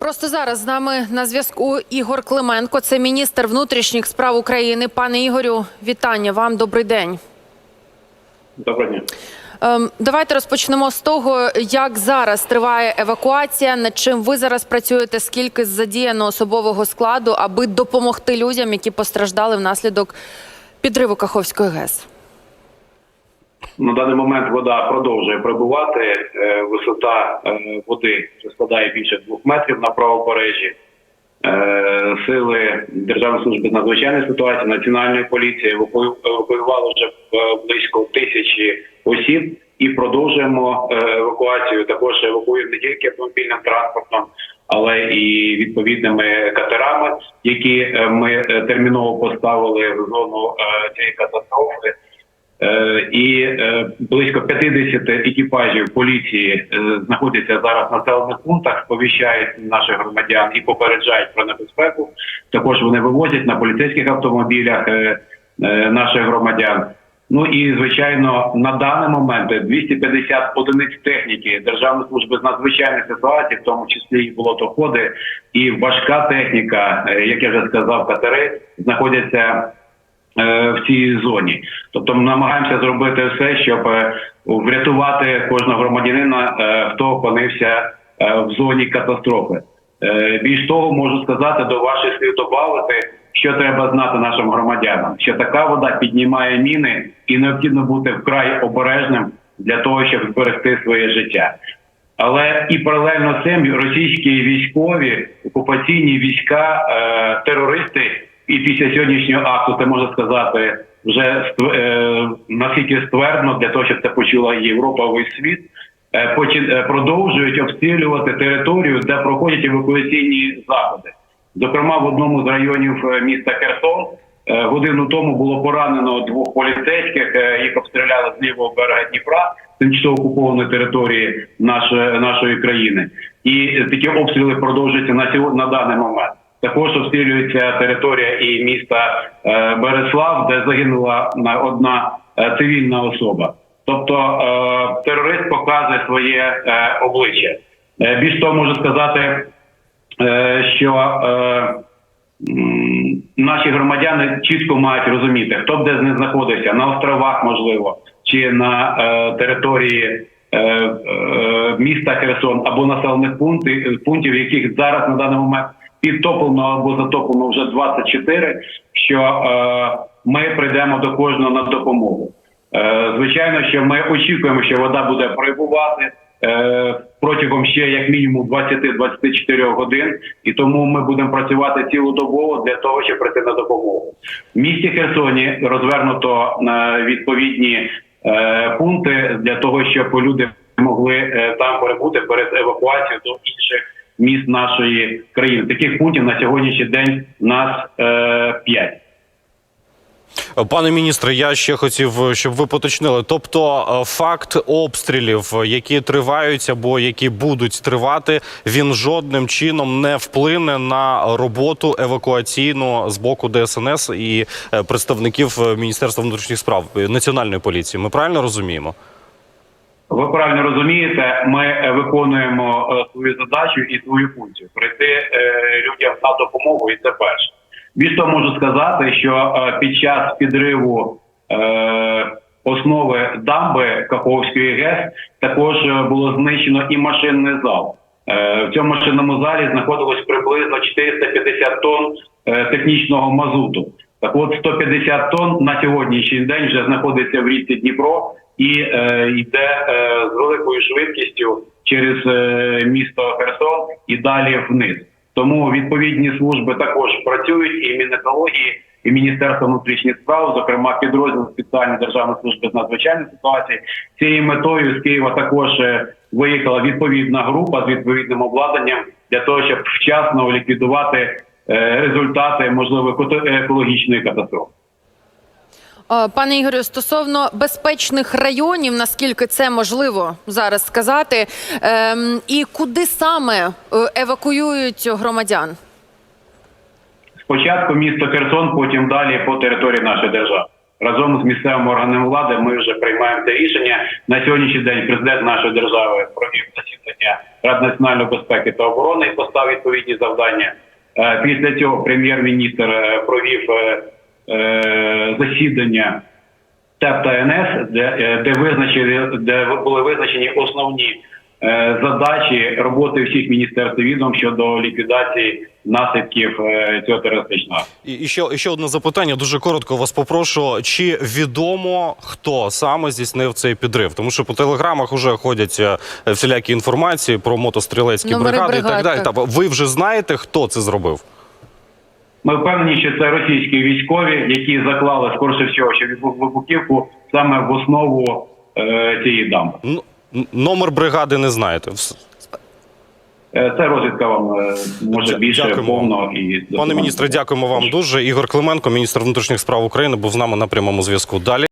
Просто зараз з нами на зв'язку Ігор Клименко, це міністр внутрішніх справ України. Пане Ігорю, вітання вам. Добрий день. Доброго дня. Ем, давайте розпочнемо з того, як зараз триває евакуація. Над чим ви зараз працюєте? Скільки задіяно особового складу, аби допомогти людям, які постраждали внаслідок підриву Каховської ГЕС? На даний момент вода продовжує прибувати. Е, Висота е, води складає більше двох метрів на правобережжі. Е, Сили Державної служби з надзвичайних ситуацій, національної поліції евакую- евакуювали вже близько тисячі осіб і продовжуємо евакуацію. Також евакуюємо не тільки автомобільним транспортом, але і відповідними катерами, які ми терміново поставили в зону цієї катастрофи. Е, І е, близько 50 екіпажів поліції е, знаходяться зараз в населених пунктах, сповіщають наших громадян і попереджають про небезпеку. Також вони вивозять на поліцейських автомобілях наших громадян. Ну і звичайно, на даний момент 250 одиниць техніки Державної служби з надзвичайних ситуацій, в тому числі і болотоходи, і важка техніка, як я вже сказав, катери знаходяться в цій зоні. Тобто ми намагаємося зробити все, щоб е, врятувати кожного громадянина, е, хто опинився е, в зоні катастрофи. Е, Більш того, можу сказати до ваших слів додати, що треба знати нашим громадянам, що така вода піднімає міни, і необхідно бути вкрай обережним для того, щоб зберегти своє життя. Але і паралельно з цим російські військові окупаційні війська, е, терористи, і після сьогоднішнього акту це можна сказати вже е, наскільки ствердно для того, щоб це почула Європа, весь світ. е, е, продовжують обстрілювати територію, де проходять евакуаційні заходи. Зокрема, в одному з районів е, міста Херсон е, годину тому було поранено двох поліцейських. е, Їх обстріляли з лівого берега Дніпра, тимчасово окупованої території нашої, нашої країни. І такі обстріли продовжуються на сьогодні на даний момент. Також обстрілюється територія і міста е, Береслав, де загинула одна е, цивільна особа. Тобто е, терорист показує своє обличчя. Більш того, можу сказати, що наші громадяни чітко мають розуміти, хто б де з них знаходився на островах, можливо, чи на території міста Херсон або населених пунктів, пунктів, яких зараз на даний момент підтоплено або затоплено вже 24, що е, ми прийдемо до кожного на допомогу. Е, Звичайно, що ми очікуємо, що вода буде прибувати е, протягом ще як мінімум 20-24 годин, і тому ми будемо працювати цілодобово для того, щоб прийти на допомогу. В місті Херсоні розвернуто е, відповідні е, пункти для того, щоб люди могли е, там перебути перед евакуацією до інших міст нашої країни. Таких пунктів на сьогоднішній день нас е, Пане міністре, я ще хотів, щоб ви поточнили. Тобто, е, факт обстрілів, які тривають або які будуть тривати, він жодним чином не вплине на роботу евакуаційну з боку ДСНС і е, представників Міністерства внутрішніх справ національної поліції. Ми правильно розуміємо? Ви правильно розумієте, ми е, виконуємо е, свою задачу і свою функцію прийти е, людям на допомогу, і це перше. Більш можу сказати, що під час підриву основи дамби Каховської ГЕС також було знищено і машинний зал. В цьому машинному залі знаходилось приблизно 450 тонн технічного мазуту. Так от 150 тонн на сьогоднішній день вже знаходиться в річці Дніпро і е, йде е, з великою швидкістю через е, місто Херсон і далі вниз. Тому відповідні служби також працюють і Мінекології, і Міністерство внутрішніх справ, зокрема підрозділ спеціальної державної служби з надзвичайних ситуацій. Цією метою з Києва також виїхала відповідна група з відповідним обладнанням для того, щоб вчасно ліквідувати результати можливо екологічної катастрофи. Е, Пане Ігорю, стосовно безпечних районів, наскільки це можливо зараз сказати, ем, і куди саме е, евакуюють громадян? Спочатку місто Херсон, потім далі по території нашої держави. разом з місцевими органами влади ми вже приймаємо це рішення. На сьогоднішній день президент нашої держави провів засідання Ради національної безпеки та оборони і поставив відповідні завдання. Е, Після цього прем'єр-міністр провів засідання ТЕП та НС, де, е, де визначили, де були визначені основні е, задачі роботи всіх міністерств і відом щодо ліквідації наслідків е, цього терористичного. І і ще, і ще одне запитання. Дуже коротко вас попрошу. Чи відомо хто саме здійснив цей підрив? Тому що по телеграмах вже ходять е, всілякі інформації про мотострілецькі Номери бригади і так далі. Та ви вже знаєте, хто це зробив? Ми впевнені, що це російські військові, які заклали скорше всього, що вибух- вибухівку саме в основу е, цієї дамби. Н- номер бригади не знаєте. Е, Це розвідка вам е, може більше дякуємо повно і Пане міністре, дякуємо вам дуже. Ігор Клименко, міністр внутрішніх справ України, був з нами на прямому зв'язку. Далі.